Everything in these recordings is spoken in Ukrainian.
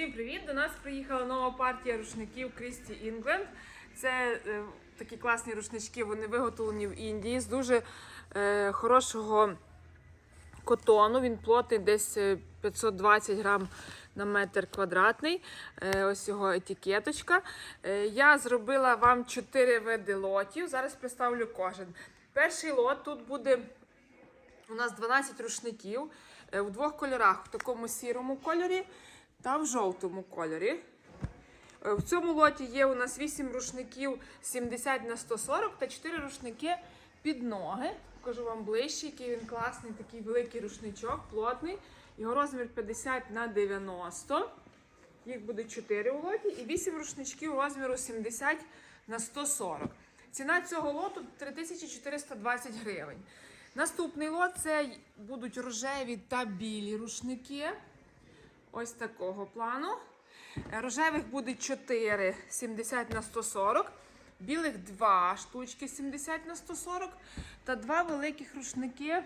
Всім привіт! До нас приїхала нова партія рушників Крісті Інгленд. Це е, такі класні рушнички, вони виготовлені в Індії з дуже е, хорошого котону. Він плотний, десь е, 520 грам на метр квадратний. Е, ось його етикеточка. Е, я зробила вам 4 види лотів. Зараз представлю кожен. Перший лот тут буде у нас 12 рушників е, в двох кольорах: в такому сірому кольорі та в жовтому кольорі. Е, В цьому лоті є у нас 8 рушників 70 на 140 та 4 рушники під ноги. Покажу вам ближче, який він класний, такий великий рушничок, плотний. Його розмір 50 на 90. Їх буде 4 у лоті і 8 рушничків розміру 70 на 140. Ціна цього лоту 3420 гривень. Наступний лот це будуть рожеві та білі рушники. Ось такого плану. Рожевих буде 4 70 на 140, білих 2 штучки 70 на 140 та два великих рушники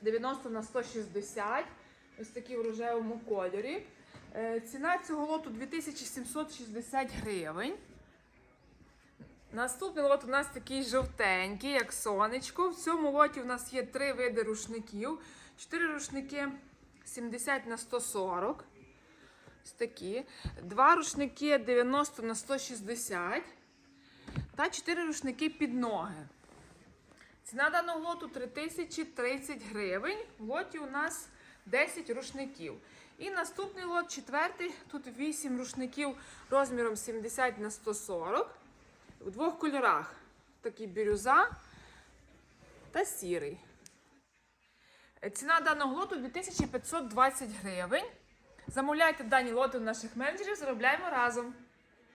90 на 160. Ось такі в рожевому кольорі. Е, Ціна цього лоту 2760 гривень. Наступний лот у нас такий жовтенький, як сонечко. В цьому лоті у нас є три види рушників. Чотири рушники 70 на 140. Ось такі. Два рушники 90 на 160. Та чотири рушники під ноги. Ціна даного лоту 3030 гривень. В лоті у нас 10 рушників. І наступний лот, четвертий. Тут 8 рушників розміром 70 на 140. У двох кольорах. Такий бірюза та сірий. Ціна даного лоту 2520 гривень. Замовляйте дані лоти у наших менеджерів, заробляємо разом.